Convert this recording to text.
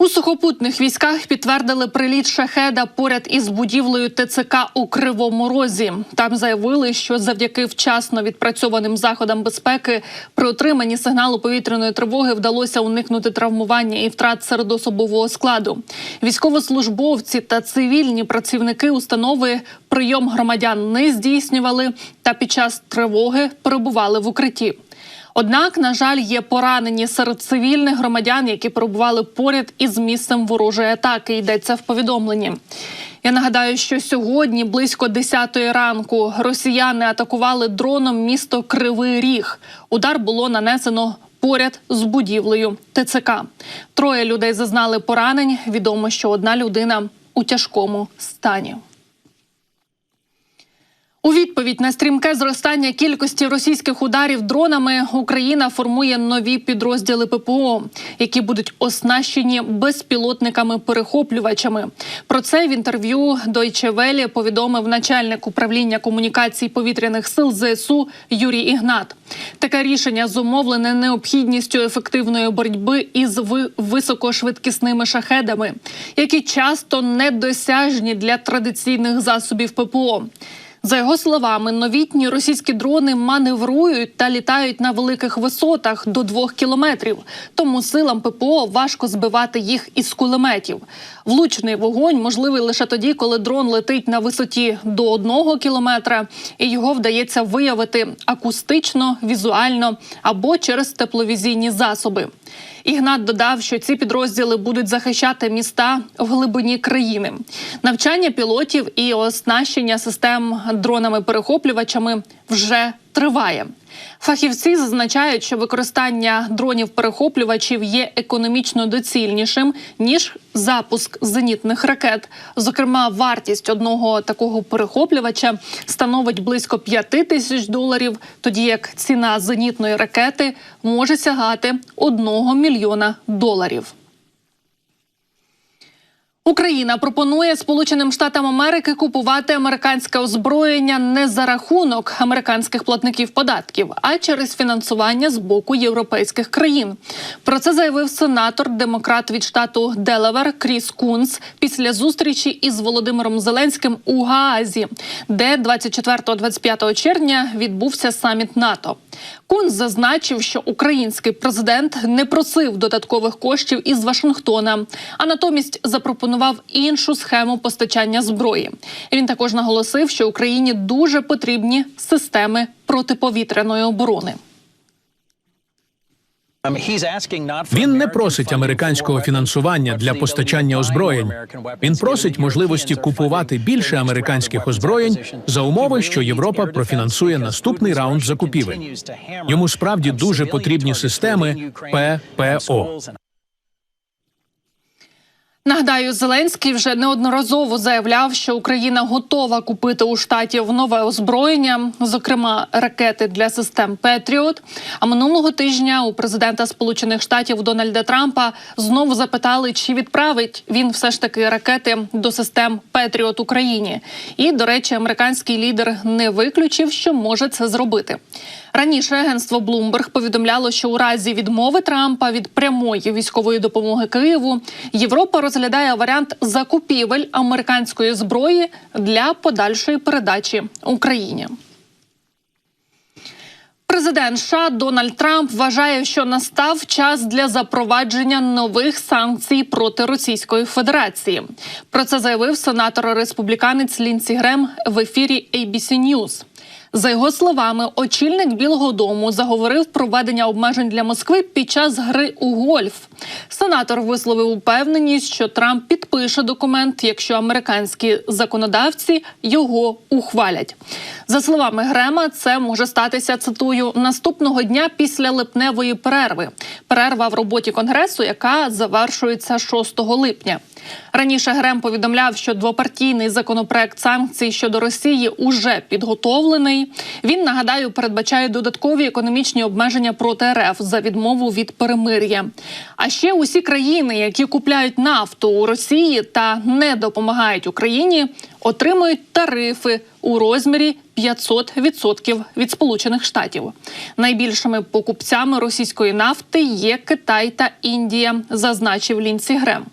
У сухопутних військах підтвердили приліт шахеда поряд із будівлею ТЦК у Кривому Розі. Там заявили, що завдяки вчасно відпрацьованим заходам безпеки при отриманні сигналу повітряної тривоги вдалося уникнути травмування і втрат серед особового складу. Військовослужбовці та цивільні працівники установи прийом громадян не здійснювали та під час тривоги перебували в укритті. Однак, на жаль, є поранені серед цивільних громадян, які перебували поряд із місцем ворожої атаки. Йдеться в повідомленні. Я нагадаю, що сьогодні, близько 10-ї ранку, росіяни атакували дроном місто Кривий Ріг. Удар було нанесено поряд з будівлею ТЦК. Троє людей зазнали поранень. Відомо, що одна людина у тяжкому стані. Відповідь на стрімке зростання кількості російських ударів дронами Україна формує нові підрозділи ППО, які будуть оснащені безпілотниками-перехоплювачами. Про це в інтерв'ю Deutsche Welle повідомив начальник управління комунікацій повітряних сил ЗСУ Юрій Ігнат. Таке рішення зумовлене необхідністю ефективної боротьби із високошвидкісними шахедами, які часто недосяжні для традиційних засобів ППО. За його словами, новітні російські дрони маневрують та літають на великих висотах до двох кілометрів. Тому силам ППО важко збивати їх із кулеметів. Влучний вогонь можливий лише тоді, коли дрон летить на висоті до одного кілометра, і його вдається виявити акустично, візуально або через тепловізійні засоби. Ігнат додав, що ці підрозділи будуть захищати міста в глибині країни. Навчання пілотів і оснащення систем дронами-перехоплювачами вже триває. Фахівці зазначають, що використання дронів-перехоплювачів є економічно доцільнішим ніж запуск зенітних ракет. Зокрема, вартість одного такого перехоплювача становить близько 5 тисяч доларів, тоді як ціна зенітної ракети може сягати 1 мільйона доларів. Україна пропонує Сполученим Штатам Америки купувати американське озброєння не за рахунок американських платників податків, а через фінансування з боку європейських країн. Про це заявив сенатор демократ від штату Делавер Кріс Кунс після зустрічі із Володимиром Зеленським у Гаазі, де 24-25 червня відбувся саміт НАТО. Кунс зазначив, що український президент не просив додаткових коштів із Вашингтона, а натомість запропонував іншу схему постачання зброї. Він також наголосив, що Україні дуже потрібні системи протиповітряної оборони. Він не просить американського фінансування для постачання озброєнь. Він просить можливості купувати більше американських озброєнь за умови, що Європа профінансує наступний раунд закупівель. Йому справді дуже потрібні системи ППО. Нагадаю, Зеленський вже неодноразово заявляв, що Україна готова купити у штатів нове озброєння, зокрема ракети для систем Петріот. А минулого тижня у президента Сполучених Штатів Дональда Трампа знову запитали, чи відправить він все ж таки ракети до систем Петріот Україні. І, до речі, американський лідер не виключив, що може це зробити. Раніше агентство Bloomberg повідомляло, що у разі відмови Трампа від прямої військової допомоги Києву Європа розглядає варіант закупівель американської зброї для подальшої передачі Україні. Президент США Дональд Трамп вважає, що настав час для запровадження нових санкцій проти Російської Федерації. Про це заявив сенатор республіканець Лінсі Грем в ефірі ABC News. За його словами, очільник Білого Дому заговорив про введення обмежень для Москви під час гри у гольф. Сенатор висловив упевненість, що Трамп підпише документ, якщо американські законодавці його ухвалять. За словами Грема, це може статися цитую наступного дня після липневої перерви. Перерва в роботі конгресу, яка завершується 6 липня. Раніше Грем повідомляв, що двопартійний законопроект санкцій щодо Росії уже підготовлений. Він нагадаю передбачає додаткові економічні обмеження проти РФ за відмову від перемир'я. А ще усі країни, які купляють нафту у Росії та не допомагають Україні, отримують тарифи у розмірі 500% від Сполучених Штатів. Найбільшими покупцями російської нафти є Китай та Індія, зазначив Лінсі Грем.